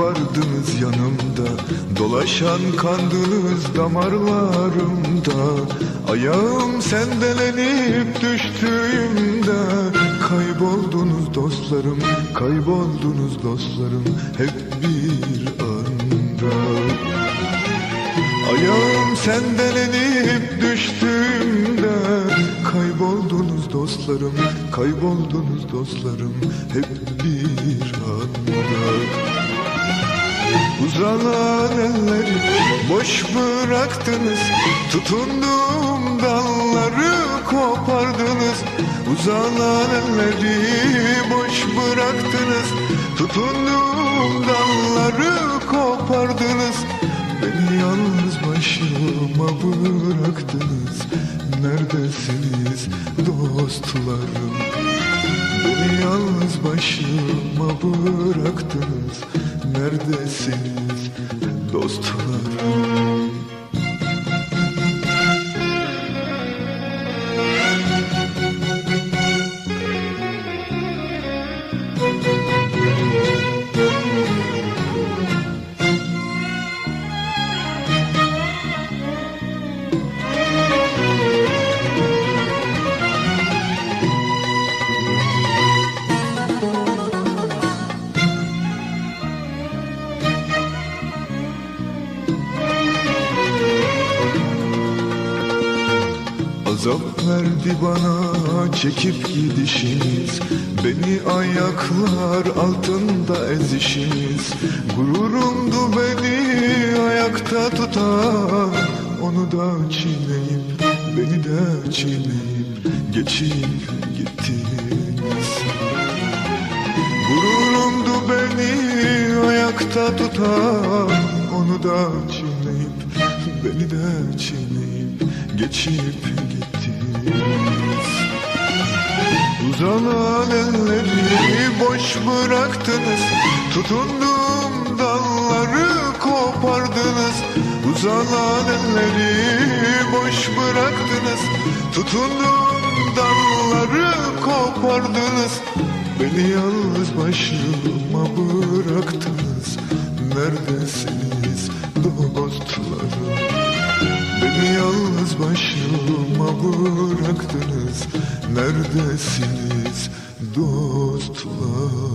vardınız yanımda. Dolaşan kandınız damarlarımda. Ayağım sendelenip düştüğümde. Kayboldunuz dostlarım, kayboldunuz dostlarım Hep bir anda. Ayağım sendelenip düştüğümde. Kayboldunuz dostlarım, kayboldunuz dostlarım Hep bir anda Uzanan elleri boş bıraktınız. Tutunduğum dalları kopardınız. Uzanan elleri boş bıraktınız. Tutunduğum dalları kopardınız. Beni yalnız başıma bıraktınız. Neredesiniz dostlarım? Beni yalnız başıma bıraktınız Neredesiniz dostlarım Azap verdi bana çekip gidişiniz. Beni ayaklar altında ezişiniz. Gururumdu beni ayakta tutan. Onu da çiğneyip beni de çiğneyip Geçip gittiniz. Gururumdu beni ayakta tutan. Onu da çiğneyip beni de çiğneyip Geçip gittiniz Uzanan elleri boş bıraktınız. Tutunduğum dalları kopardınız. Uzanan elleri boş bıraktınız. Tutunduğum dalları kopardınız. Beni yalnız başıma bıraktınız. Neredesiniz dostlarım? Beni yalnız başıma bıraktınız. Neredesiniz dostlar